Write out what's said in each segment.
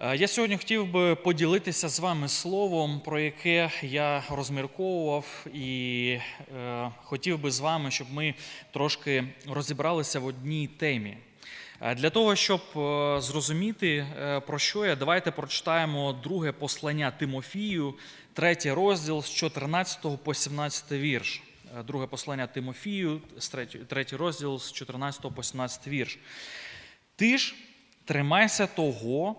Е, Я сьогодні хотів би поділитися з вами словом, про яке я розмірковував, і е, хотів би з вами, щоб ми трошки розібралися в одній темі. Е, Для того, щоб е, зрозуміти, про що я, давайте прочитаємо друге послання Тимофію, третій розділ з 14 по 17 вірш. Друге послання Тимофію, третій розділ з 14 по 17 вірш. Ти ж тримайся того,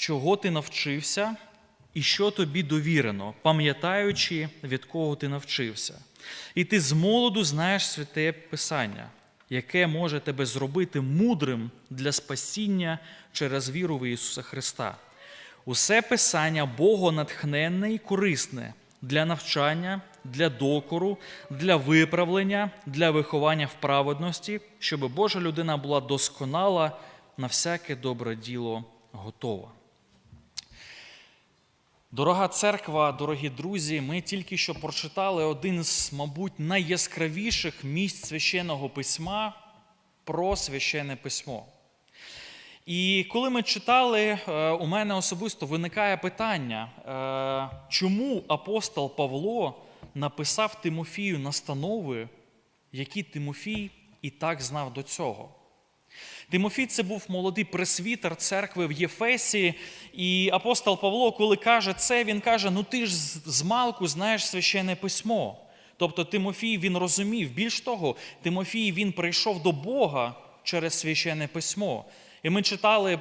чого ти навчився, і що тобі довірено, пам'ятаючи, від кого ти навчився. І ти з молоду знаєш святе Писання, яке може тебе зробити мудрим для спасіння через віру в Ісуса Христа. Усе Писання богонатхненне і корисне для навчання, для докору, для виправлення, для виховання в праведності, щоб Божа людина була досконала на всяке добре діло готова. Дорога церква, дорогі друзі, ми тільки що прочитали один з, мабуть, найяскравіших місць священного письма про священне письмо. І коли ми читали, е, у мене особисто виникає питання, е, чому апостол Павло написав Тимофію настанови, які Тимофій і так знав до цього. Тимофій це був молодий пресвітер церкви в Єфесі, і апостол Павло, коли каже це, він каже: ну ти ж з малку знаєш священне письмо. Тобто Тимофій він розумів. Більш того, Тимофій він прийшов до Бога через священне письмо. І ми читали е,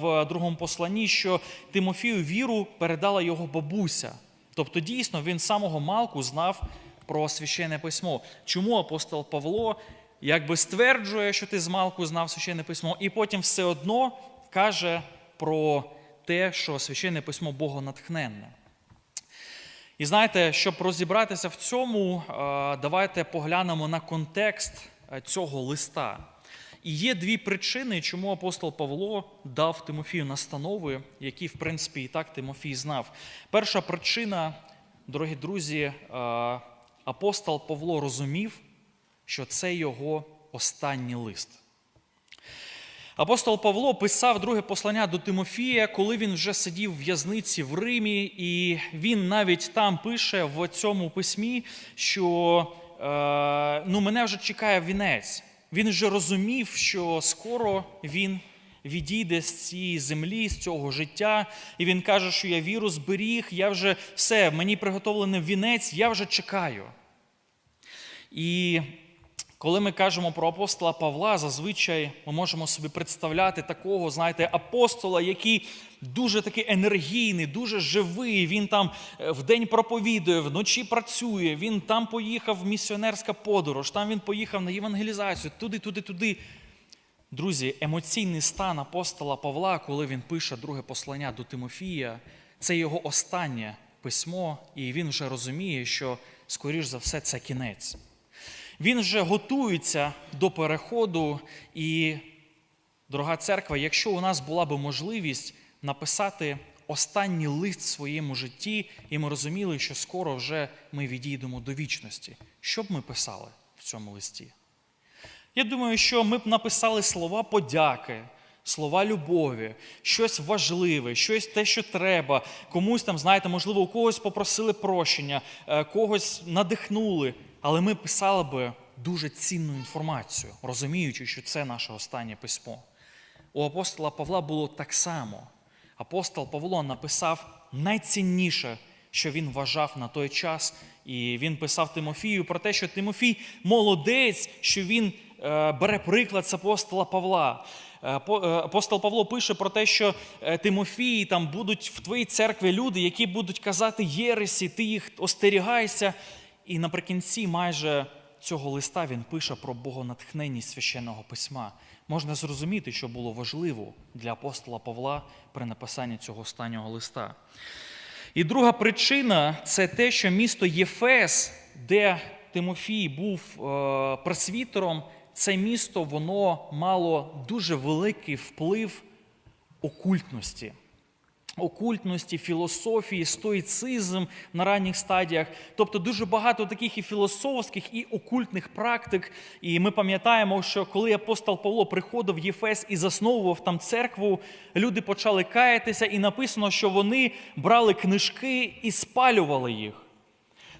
в другому посланні, що Тимофію віру передала його бабуся. Тобто, дійсно, він самого малку знав про священне письмо. Чому апостол Павло якби стверджує, що ти з малку знав священне письмо, і потім все одно каже про те, що священне письмо богонатхненне. І знаєте, щоб розібратися в цьому, е, давайте поглянемо на контекст е, цього листа. І є дві причини, чому апостол Павло дав Тимофію настанови, які, в принципі, і так Тимофій знав. Перша причина, дорогі друзі, е, апостол Павло розумів, що це його останній лист. Апостол Павло писав друге послання до Тимофія, коли він вже сидів в в'язниці в Римі, і він навіть там пише в цьому письмі, що е, ну, мене вже чекає вінець. Він вже розумів, що скоро він відійде з цієї землі, з цього життя, і він каже, що я віру зберіг, я вже все, мені приготовлений вінець, я вже чекаю. І коли ми кажемо про апостола Павла, зазвичай ми можемо собі представляти такого, знаєте, апостола, який дуже такий енергійний, дуже живий. Він там е, вдень проповідує, вночі працює. Він там поїхав в місіонерська подорож, там він поїхав на євангелізацію, туди, туди, туди. Друзі, емоційний стан апостола Павла, коли він пише друге послання до Тимофія, це його останнє письмо, і він вже розуміє, що, скоріш за все, це кінець. Він вже готується до переходу, і, дорога церква, якщо у нас була би можливість написати останній лист в своєму житті, і ми розуміли, що скоро вже ми відійдемо до вічності, що б ми писали в цьому листі? Я думаю, що ми б написали слова подяки, слова любові, щось важливе, щось те, що треба. Комусь там, знаєте, можливо, у когось попросили прощення, е, когось надихнули. Але ми писали би дуже цінну інформацію, розуміючи, що це наше останнє письмо. У апостола Павла було так само. Апостол Павло написав найцінніше, що він вважав на той час, і він писав Тимофію про те, що Тимофій молодець, що він е, бере приклад з апостола Павла. Е, е, Апостол Павло пише про те, що Тимофій там будуть в твоїй церкві люди, які будуть казати єресі, ти їх остерігайся. І наприкінці майже цього листа він пише про богонатхненність священного письма. Можна зрозуміти, що було важливо для апостола Павла при написанні цього останнього листа. І друга причина це те, що місто Єфес, де Тимофій був е, пресвітером, це місто воно мало дуже великий вплив окультності. Окультності, філософії, стоїцизм на ранніх стадіях. Тобто дуже багато таких і філософських, і окультних практик. І ми пам'ятаємо, що коли апостол Павло приходив в Єфес і засновував там церкву, люди почали каятися, і написано, що вони брали книжки і спалювали їх.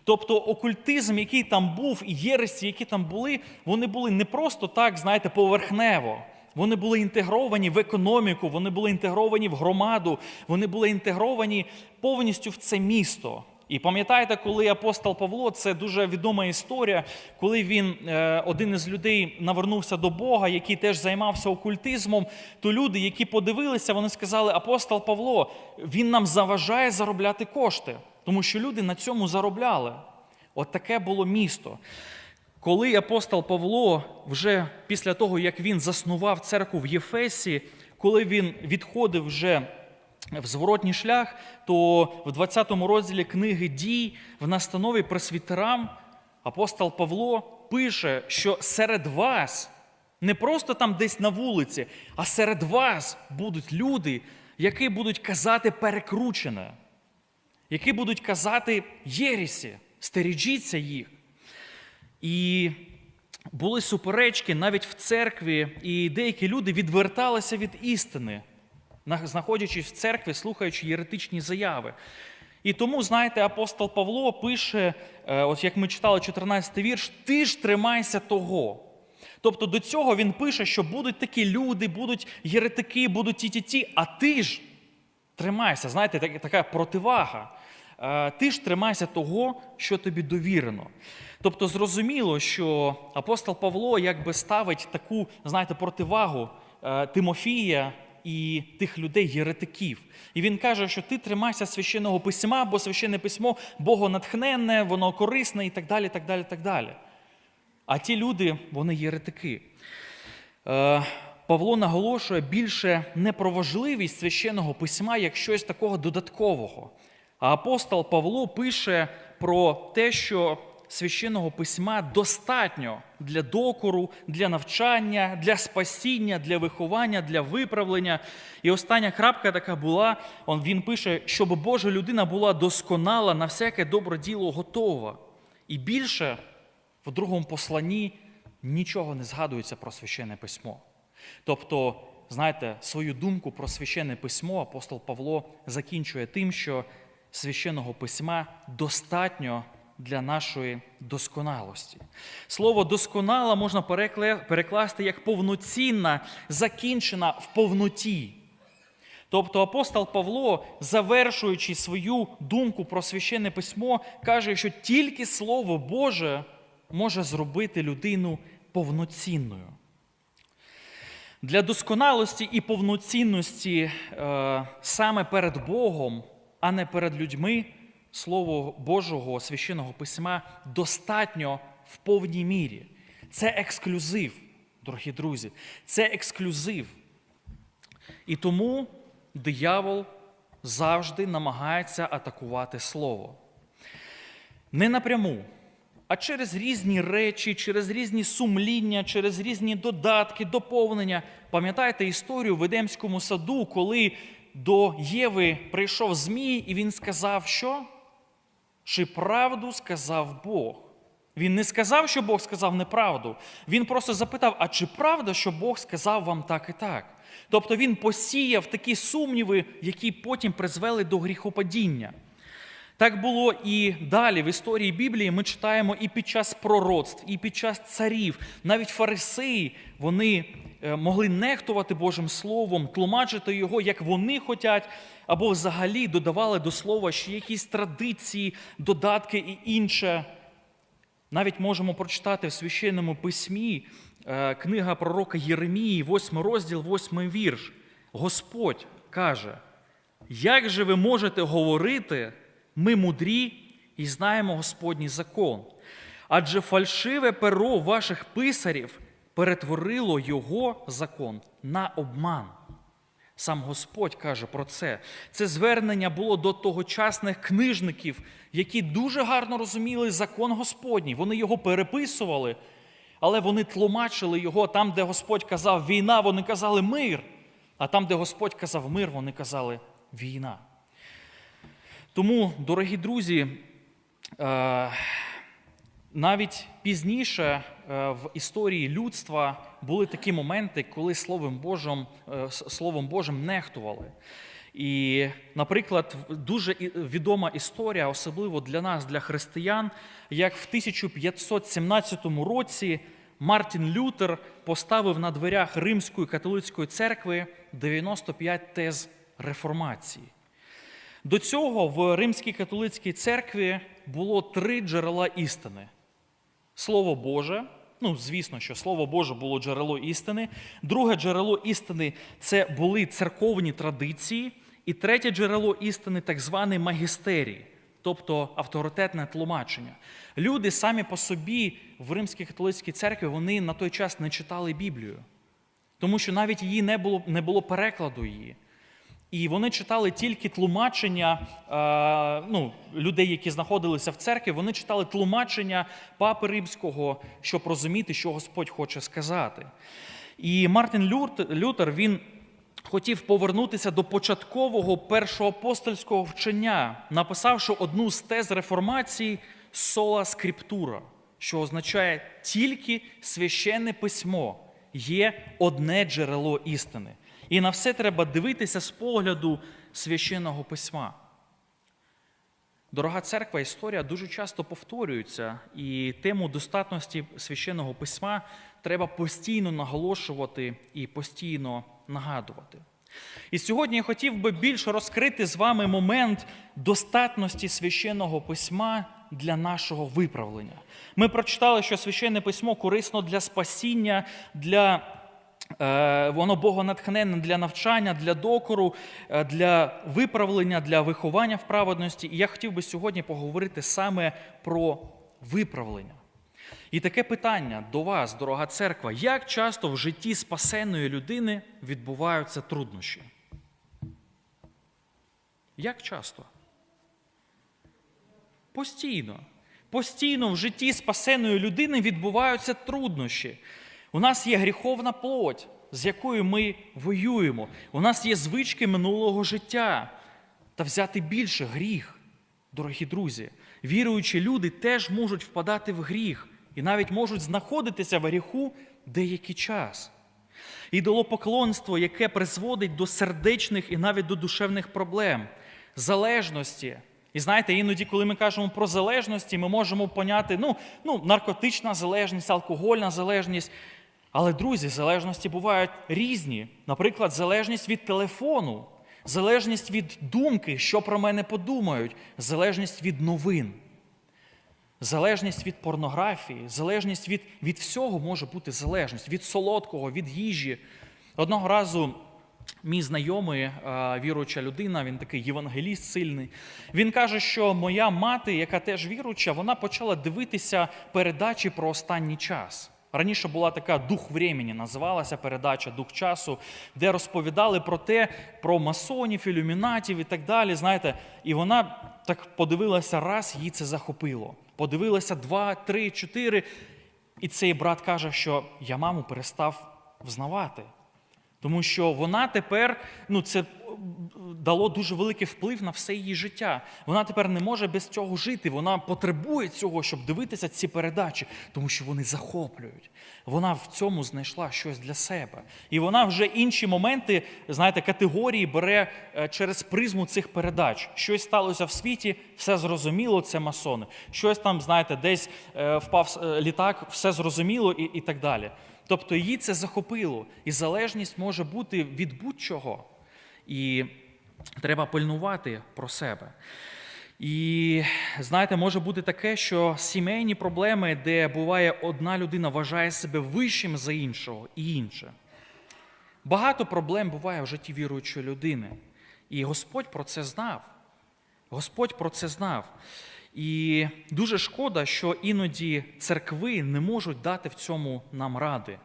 Тобто окультизм, який там був, і єресі, які там були, вони були не просто так, знаєте, поверхнево. Вони були інтегровані в економіку, вони були інтегровані в громаду, вони були інтегровані повністю в це місто. І пам'ятаєте, коли апостол Павло, це дуже відома історія, коли він, е, один із людей, навернувся до Бога, який теж займався окультизмом, то люди, які подивилися, вони сказали: апостол Павло, він нам заважає заробляти кошти, тому що люди на цьому заробляли. От таке було місто. Коли апостол Павло, вже після того, як він заснував церкву в Єфесі, коли він відходив вже в зворотній шлях, то в 20 розділі книги дій в настанові пресвітерам апостол Павло пише, що серед вас, не просто там десь на вулиці, а серед вас будуть люди, які будуть казати перекручене, які будуть казати єрісі, стережіться їх. І були суперечки навіть в церкві, і деякі люди відверталися від істини, знаходячись в церкві, слухаючи єретичні заяви. І тому, знаєте, апостол Павло пише, е, от як ми читали 14 вірш, ти ж тримайся того. Тобто до цього він пише, що будуть такі люди, будуть єретики, будуть ті-ті-ті, а ти ж тримайся, знаєте, така противага. Е, Ти ж тримайся того, що тобі довірено. Тобто зрозуміло, що апостол Павло якби ставить таку, знаєте, противагу е, Тимофія і тих людей, єретиків. І він каже, що ти тримайся священного письма, бо священне письмо богонатхненне, воно корисне і так далі. так далі, так далі. А ті люди, вони єретики. Е, Павло наголошує більше не про важливість священного письма як щось такого додаткового. А апостол Павло пише про те, що священного письма достатньо для докору, для навчання, для спасіння, для виховання, для виправлення. І остання крапка така була: він пише, щоб Божа людина була досконала на всяке добре діло готова. І більше в другому посланні нічого не згадується про священне письмо. Тобто, знаєте, свою думку про священне письмо апостол Павло закінчує тим, що священного письма достатньо для нашої досконалості. Слово досконала можна перекласти як повноцінна, закінчена в повноті. Тобто апостол Павло, завершуючи свою думку про священне письмо, каже, що тільки Слово Боже може зробити людину повноцінною. Для досконалості і повноцінності е, саме перед Богом, а не перед людьми, Слово Божого священного письма достатньо в повній мірі. Це ексклюзив, дорогі друзі, це ексклюзив. І тому диявол завжди намагається атакувати слово. Не напряму, а через різні речі, через різні сумління, через різні додатки, доповнення. Пам'ятаєте історію в Едемському саду, коли до Єви прийшов Змій, і він сказав, що? Чи правду сказав Бог? Він не сказав, що Бог сказав неправду. Він просто запитав: а чи правда, що Бог сказав вам так і так? Тобто він посіяв такі сумніви, які потім призвели до гріхопадіння. Так було і далі в історії Біблії ми читаємо і під час пророцтв, і під час царів. Навіть фарисеї вони е, могли нехтувати Божим Словом, тлумачити його, як вони хотять, або взагалі додавали до слова ще якісь традиції, додатки і інше. Навіть можемо прочитати в священному письмі е, книга пророка Єремії, 8 розділ, 8 вірш. Господь каже: Як же ви можете говорити, ми мудрі і знаємо Господній закон? Адже фальшиве перо ваших писарів перетворило його закон на обман. Сам Господь каже про це. Це звернення було до тогочасних книжників, які дуже гарно розуміли закон Господній. Вони його переписували, але вони тлумачили його там, де Господь казав війна, вони казали мир. А там, де Господь казав мир, вони казали війна. Тому, дорогі друзі, е, навіть пізніше е, в історії людства були такі моменти, коли Словом Божим, е, Словом Божим нехтували. І, наприклад, дуже відома історія, особливо для нас, для християн, як в 1517 році Мартін Лютер поставив на дверях Римської католицької церкви 95 тез реформації. До цього в Римській католицькій церкві було три джерела істини: Слово Боже. Ну, звісно, що Слово Боже було джерело істини. Друге джерело істини це були церковні традиції. І третє джерело істини так званий магістерій, тобто авторитетне тлумачення. Люди самі по собі в Римській католицькій церкві вони на той час не читали Біблію, тому що навіть її не було, не було перекладу її. І вони читали тільки тлумачення е, ну, людей, які знаходилися в церкві, вони читали тлумачення Папи Римського, щоб розуміти, що Господь хоче сказати. І Мартин Лютер він хотів повернутися до початкового першоапостольського вчення, написавши одну з тез реформації сола скриптура, що означає тільки священне письмо є одне джерело істини. І на все треба дивитися з погляду священного письма. Дорога церква, історія дуже часто повторюється, і тему достатності священного письма треба постійно наголошувати і постійно нагадувати. І сьогодні я хотів би більше розкрити з вами момент достатності священного письма для нашого виправлення. Ми прочитали, що священне письмо корисно для спасіння, для Воно богонатхненне для навчання, для докору, е, для виправлення, для виховання в праведності. І я хотів би сьогодні поговорити саме про виправлення. І таке питання до вас, дорога церква: як часто в житті спасеної людини відбуваються труднощі? Як часто? Постійно. Постійно в житті спасеної людини відбуваються труднощі. У нас є гріховна плоть, з якою ми воюємо. У нас є звички минулого життя. Та взяти більше гріх, дорогі друзі. Віруючі люди теж можуть впадати в гріх і навіть можуть знаходитися в гріху деякий час. Ідолопоклонство, яке призводить до сердечних і навіть до душевних проблем, залежності. І знаєте, іноді, коли ми кажемо про залежності, ми можемо поняти ну, ну, наркотична залежність, алкогольна залежність. Але, друзі, залежності бувають різні. Наприклад, залежність від телефону, залежність від думки, що про мене подумають, залежність від новин, залежність від порнографії, залежність від, від всього може бути залежність, від солодкого, від їжі. Одного разу мій знайомий, е, віруюча людина, він такий євангеліст сильний. Він каже, що моя мати, яка теж віруюча, вона почала дивитися передачі про останній час. Раніше була така дух времени, називалася передача Дух часу, де розповідали про те, про масонів, ілюмінатів і так далі. Знаєте, і вона так подивилася раз, їй це захопило. Подивилася два, три, чотири. І цей брат каже, що я маму перестав взнавати. Тому що вона тепер, ну це дало дуже великий вплив на все її життя. Вона тепер не може без цього жити. Вона потребує цього, щоб дивитися ці передачі, тому що вони захоплюють. Вона в цьому знайшла щось для себе. І вона вже інші моменти, знаєте, категорії бере е, через призму цих передач. Щось сталося в світі, все зрозуміло, це масони. Щось там, знаєте, десь е, впав е, літак, все зрозуміло і, і так далі. Тобто її це захопило, і залежність може бути від будь-чого. І треба пильнувати про себе. І знаєте, може бути таке, що сімейні проблеми, де буває одна людина вважає себе вищим за іншого і інше. Багато проблем буває в житті віруючої людини. І Господь про це знав. Господь про це знав. І дуже шкода, що іноді церкви не можуть дати в цьому нам ради.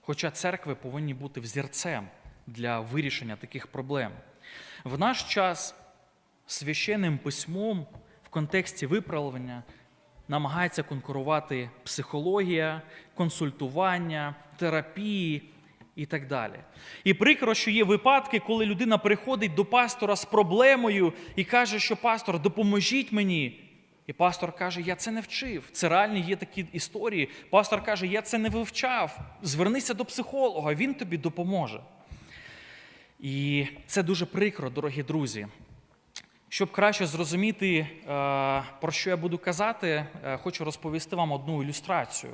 Хоча церкви повинні бути взірцем для вирішення таких проблем. В наш час священним письмом в контексті виправлення намагається конкурувати психологія, консультування, терапії і так далі. І прикро, що є випадки, коли людина приходить до пастора з проблемою і каже, що пастор, допоможіть мені. І пастор каже, я це не вчив. Це реальні є такі історії. Пастор каже, я це не вивчав. Звернися до психолога, він тобі допоможе. І це дуже прикро, дорогі друзі. Щоб краще зрозуміти, е, про що я буду казати, е, хочу розповісти вам одну ілюстрацію.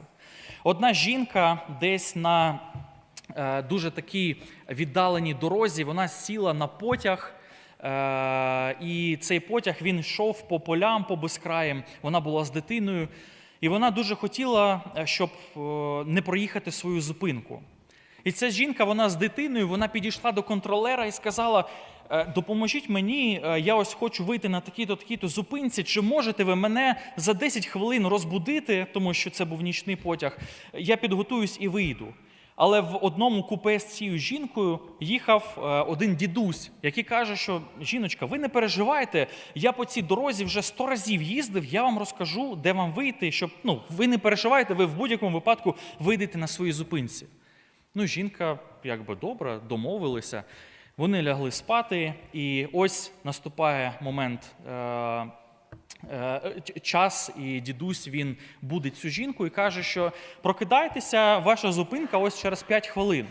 Одна жінка десь на е, дуже такій віддаленій дорозі, вона сіла на потяг, і цей потяг він йшов по полям, по безкраям. Вона була з дитиною, і вона дуже хотіла, е, щоб е, не проїхати свою зупинку. І ця жінка, вона з дитиною, вона підійшла до контролера і сказала: «Е, допоможіть мені, е, я ось хочу вийти на такій-то такій-то зупинці. Чи можете ви мене за 10 хвилин розбудити, тому що це був нічний потяг? Я підготуюсь і вийду. Але в одному купе з цією жінкою їхав е, один дідусь, який каже, що жіночка, ви не переживайте, я по цій дорозі вже сто разів їздив, я вам розкажу, де вам вийти, щоб ну, ви не переживайте, ви в будь-якому випадку вийдете на своїй зупинці. Ну, жінка, якби добре, домовилися. Вони лягли спати, і ось наступає момент. Е, час, і дідусь він будить цю жінку і каже, що прокидайтеся, ваша зупинка ось через 5 хвилин.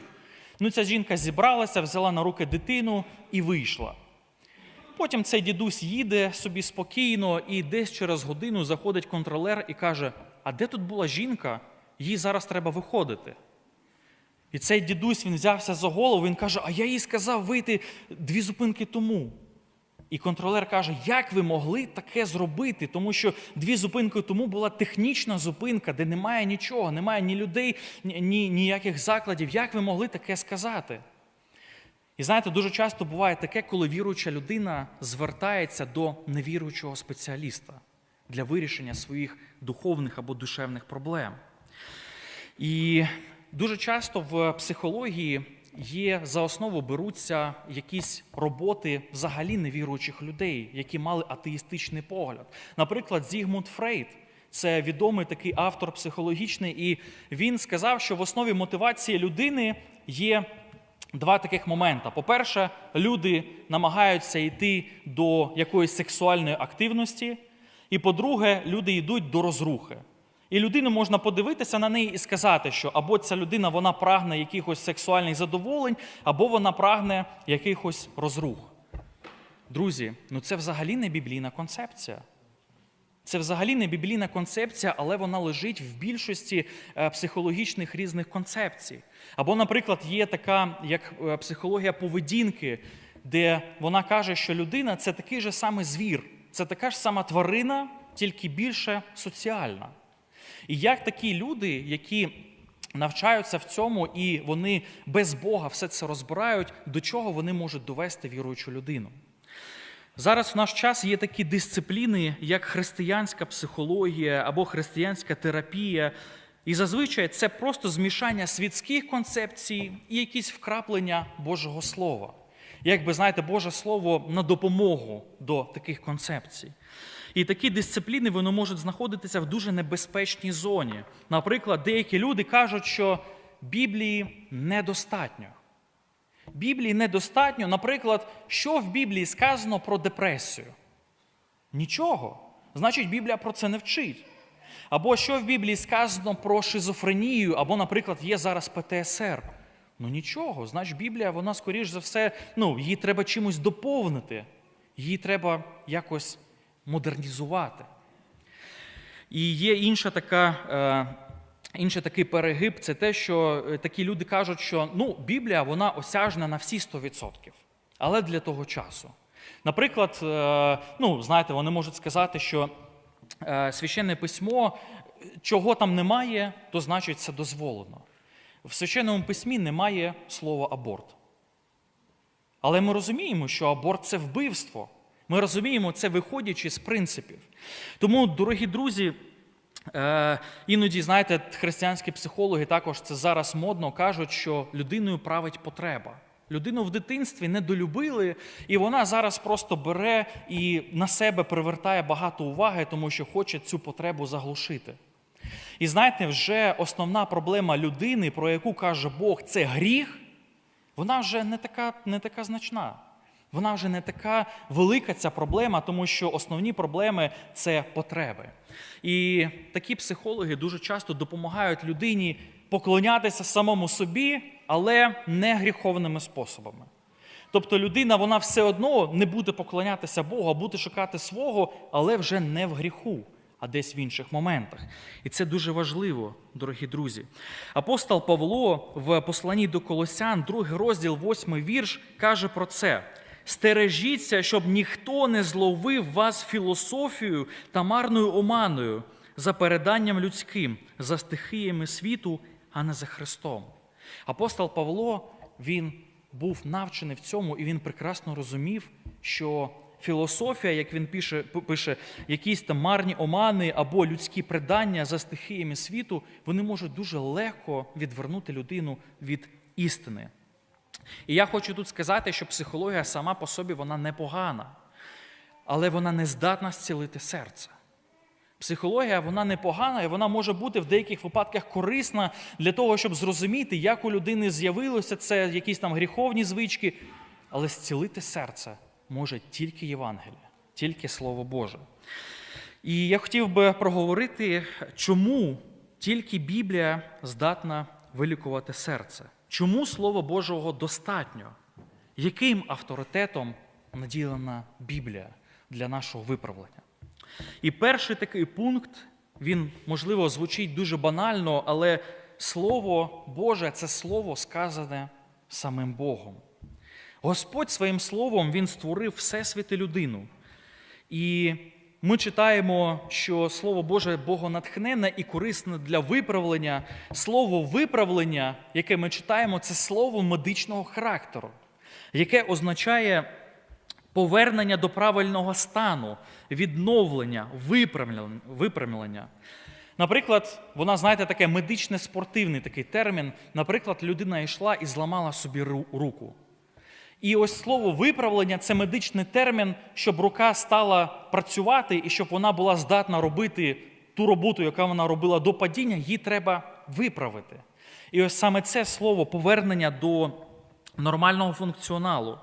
Ну, ця жінка зібралася, взяла на руки дитину і вийшла. Потім цей дідусь їде собі спокійно, і десь через годину заходить контролер і каже: А де тут була жінка? Їй зараз треба виходити. І цей дідусь він взявся за голову, він каже: А я їй сказав вийти дві зупинки тому. І контролер каже, як ви могли таке зробити? Тому що дві зупинки тому була технічна зупинка, де немає нічого, немає ні людей, ні, ні ніяких закладів. Як ви могли таке сказати? І знаєте, дуже часто буває таке, коли віруюча людина звертається до невіруючого спеціаліста для вирішення своїх духовних або душевних проблем. І дуже часто в психології є за основу беруться якісь роботи взагалі невіруючих людей, які мали атеїстичний погляд. Наприклад, Зігмунд Фрейд. Це відомий такий автор психологічний, і він сказав, що в основі мотивації людини є два таких моменти. По-перше, люди намагаються йти до якоїсь сексуальної активності, і по-друге, люди йдуть до розрухи. І людину можна подивитися на неї і сказати, що або ця людина вона прагне якихось сексуальних задоволень, або вона прагне якихось розрух. Друзі, ну це взагалі не біблійна концепція. Це взагалі не біблійна концепція, але вона лежить в більшості е, психологічних різних концепцій. Або, наприклад, є така як е, психологія поведінки, де вона каже, що людина це такий же самий звір, це така ж сама тварина, тільки більше соціальна. І як такі люди, які навчаються в цьому і вони без Бога все це розбирають, до чого вони можуть довести віруючу людину? Зараз в наш час є такі дисципліни, як християнська психологія або християнська терапія. І зазвичай це просто змішання світських концепцій і якісь вкраплення Божого Слова. Якби знаєте, Боже Слово на допомогу до таких концепцій. І такі дисципліни вони можуть знаходитися в дуже небезпечній зоні. Наприклад, деякі люди кажуть, що Біблії недостатньо. Біблії недостатньо, наприклад, що в Біблії сказано про депресію? Нічого. Значить, Біблія про це не вчить. Або що в Біблії сказано про шизофренію, або, наприклад, є зараз ПТСР. Ну нічого. Значить, Біблія, вона, скоріш за все, ну, її треба чимось доповнити, її треба якось модернізувати. І є інша така. Е, Інший такий перегиб це те, що е, такі люди кажуть, що ну, Біблія вона осяжна на всі 100%, але для того часу. Наприклад, е, ну, знаєте, вони можуть сказати, що священне письмо, чого там немає, то значить це дозволено. В священному письмі немає слова аборт. Але ми розуміємо, що аборт це вбивство. Ми розуміємо це, виходячи з принципів. Тому, дорогі друзі, Е, іноді, знаєте, християнські психологи також це зараз модно кажуть, що людиною править потреба. Людину в дитинстві недолюбили, і вона зараз просто бере і на себе привертає багато уваги, тому що хоче цю потребу заглушити. І знаєте, вже основна проблема людини, про яку каже Бог, це гріх, вона вже не така, не така значна. Вона вже не така велика ця проблема, тому що основні проблеми це потреби. І такі психологи дуже часто допомагають людині поклонятися самому собі, але не гріховними способами. Тобто людина вона все одно не буде поклонятися Богу, а буде шукати свого, але вже не в гріху, а десь в інших моментах. І це дуже важливо, дорогі друзі. Апостол Павло в посланні до Колосян, другий розділ, восьмий вірш, каже про це. Стережіться, щоб ніхто не зловив вас філософією та марною оманою за переданням людським, за стихіями світу, а не за Христом. Апостол Павло він був навчений в цьому, і він прекрасно розумів, що філософія, як він пише, пише, якісь там марні омани або людські предання за стихіями світу, вони можуть дуже легко відвернути людину від істини. І я хочу тут сказати, що психологія сама по собі вона непогана, але вона не здатна зцілити серце. Психологія вона непогана, і вона може бути в деяких випадках корисна для того, щоб зрозуміти, як у людини з'явилося це якісь там гріховні звички, але зцілити серце може тільки Євангеліє, тільки Слово Боже. І я хотів би проговорити, чому тільки Біблія здатна вилікувати серце. Чому Слово Божого достатньо? Яким авторитетом наділена Біблія для нашого виправлення? І перший такий пункт, він, можливо, звучить дуже банально, але Слово Боже це слово сказане самим Богом. Господь своїм словом Він створив Всесвіт і людину. І ми читаємо, що Слово Боже богонатхненне і корисне для виправлення. Слово виправлення, яке ми читаємо, це слово медичного характеру, яке означає повернення до правильного стану, відновлення, виправлення. Наприклад, вона, знаєте, таке медичне спортивний такий термін. Наприклад, людина йшла і зламала собі руку. І ось слово виправлення це медичний термін, щоб рука стала працювати і щоб вона була здатна робити ту роботу, яку вона робила до падіння, її треба виправити. І ось саме це слово повернення до нормального функціоналу.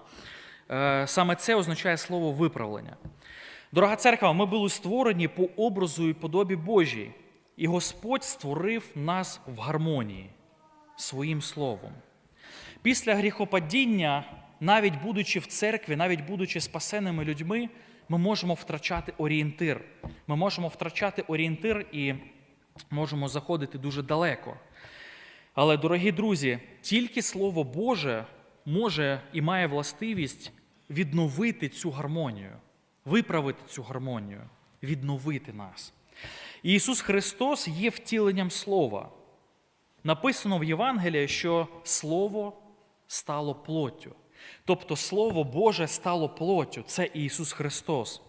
Е, Саме це означає слово виправлення. Дорога церква, ми були створені по образу і подобі Божій, і Господь створив нас в гармонії своїм словом. Після гріхопадіння, навіть будучи в церкві, навіть будучи спасеними людьми, ми можемо втрачати орієнтир. Ми можемо втрачати орієнтир і можемо заходити дуже далеко. Але, дорогі друзі, тільки Слово Боже може і має властивість відновити цю гармонію, виправити цю гармонію, відновити нас. І Ісус Христос є втіленням Слова. Написано в Євангелії, що Слово стало плоттю. Тобто Слово Боже стало плоттю. Це Ісус Христос.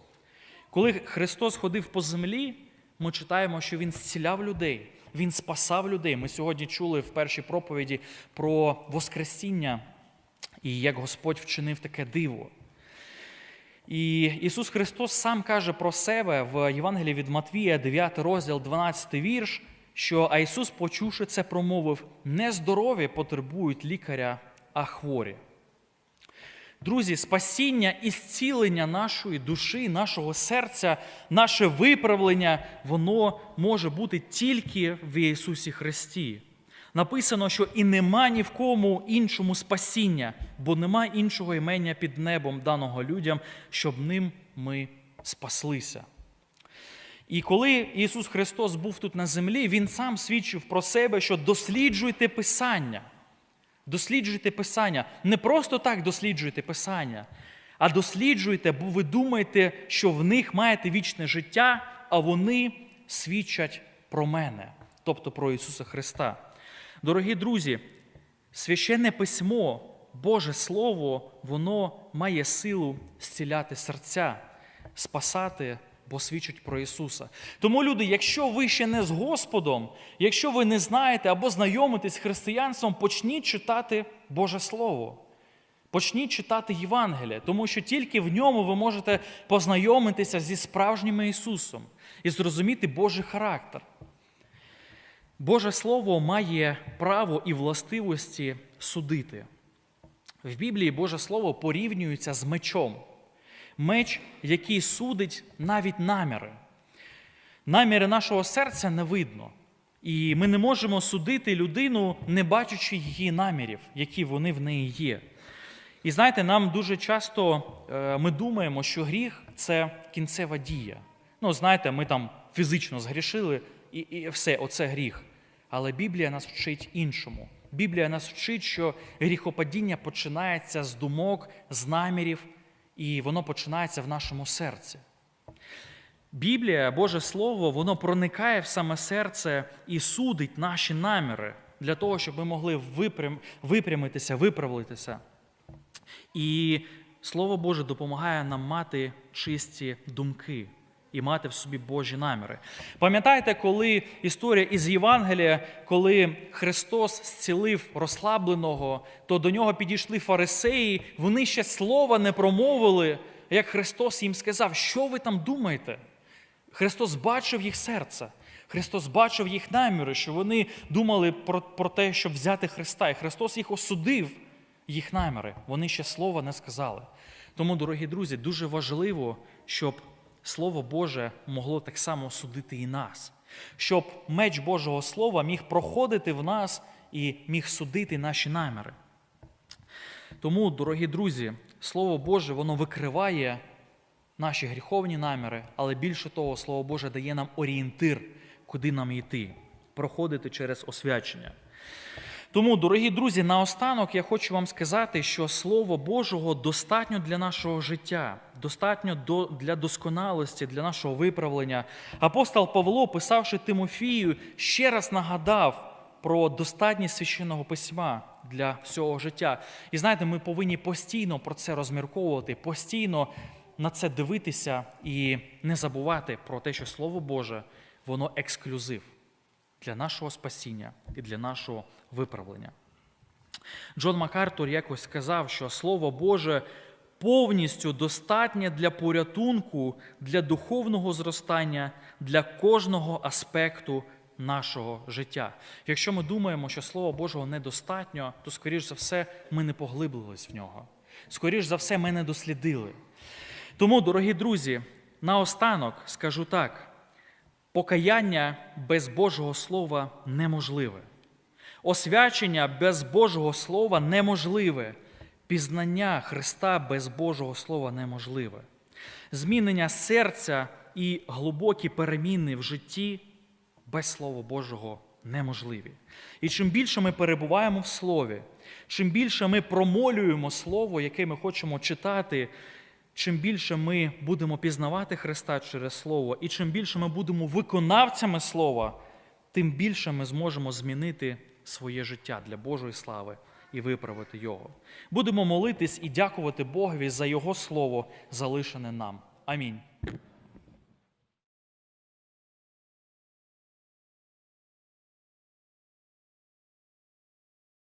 Коли Христос ходив по землі, ми читаємо, що Він зціляв людей, Він спасав людей. Ми сьогодні чули в першій проповіді про Воскресіння і як Господь вчинив таке диво. І Ісус Христос сам каже про себе в Євангелії від Матвія, 9 розділ, 12 вірш, що а Ісус, почувши це, промовив: не здорові потребують лікаря, а хворі. Друзі, спасіння і зцілення нашої душі, нашого серця, наше виправлення, воно може бути тільки в Ісусі Христі. Написано, що і нема ні в кому іншому спасіння, бо нема іншого імення під небом, даного людям, щоб ним ми спаслися. І коли Ісус Христос був тут на землі, Він сам свідчив про себе, що досліджуйте Писання. Досліджуйте Писання. Не просто так досліджуйте Писання, а досліджуйте, бо ви думаєте, що в них маєте вічне життя, а вони свідчать про мене, тобто про Ісуса Христа. Дорогі друзі, священне письмо, Боже Слово, воно має силу зціляти серця, спасати, бо свідчить про Ісуса. Тому, люди, якщо ви ще не з Господом, якщо ви не знаєте або знайомитесь з християнством, почніть читати Боже Слово. Почніть читати Євангелія, тому що тільки в ньому ви можете познайомитися зі справжнім Ісусом і зрозуміти Божий характер. Боже Слово має право і властивості судити. В Біблії Боже Слово порівнюється з мечом. Меч, який судить навіть наміри. Наміри нашого серця не видно. І ми не можемо судити людину, не бачачи її намірів, які вони в неї є. І знаєте, нам дуже часто е, ми думаємо, що гріх це кінцева дія. Ну, знаєте, ми там фізично згрішили, і, і все, оце гріх. Але Біблія нас вчить іншому. Біблія нас вчить, що гріхопадіння починається з думок, з намірів, і воно починається в нашому серці. Біблія, Боже Слово, воно проникає в саме серце і судить наші наміри для того, щоб ми могли випрям, випрямитися, виправитися. І Слово Боже допомагає нам мати чисті думки і мати в собі Божі наміри. Пам'ятаєте, коли історія із Євангелія, коли Христос зцілив розслабленого, то до нього підійшли фарисеї, вони ще слова не промовили, як Христос їм сказав, що ви там думаєте? Христос бачив їх серце. Христос бачив їх наміри, що вони думали про, про те, щоб взяти Христа. І Христос їх осудив, їх наміри. Вони ще слова не сказали. Тому, дорогі друзі, дуже важливо, щоб Слово Боже могло так само судити і нас, щоб меч Божого Слова міг проходити в нас і міг судити наші наміри. Тому, дорогі друзі, Слово Боже, воно викриває наші гріховні наміри, але більше того, Слово Боже дає нам орієнтир, куди нам йти, проходити через освячення. Тому, дорогі друзі, наостанок я хочу вам сказати, що Слово Божого достатньо для нашого життя, достатньо до, для досконалості, для нашого виправлення. Апостол Павло, писавши Тимофію, ще раз нагадав про достатність священного письма для всього життя. І знаєте, ми повинні постійно про це розмірковувати, постійно на це дивитися і не забувати про те, що Слово Боже, воно ексклюзив для нашого спасіння і для нашого виправлення. Джон Макартур якось сказав, що Слово Боже повністю достатнє для порятунку, для духовного зростання, для кожного аспекту нашого життя. Якщо ми думаємо, що Слова Божого недостатньо, то, скоріш за все, ми не поглиблились в нього. Скоріш за все, ми не дослідили. Тому, дорогі друзі, наостанок скажу так: покаяння без Божого Слова неможливе. Освячення без Божого Слова неможливе. Пізнання Христа без Божого Слова неможливе. Змінення серця і глибокі переміни в житті без Слова Божого неможливі. І чим більше ми перебуваємо в Слові, чим більше ми промолюємо Слово, яке ми хочемо читати, чим більше ми будемо пізнавати Христа через Слово, і чим більше ми будемо виконавцями Слова, тим більше ми зможемо змінити своє життя для Божої слави і виправити його. Будемо молитись і дякувати Богові за Його Слово, залишене нам. Амінь.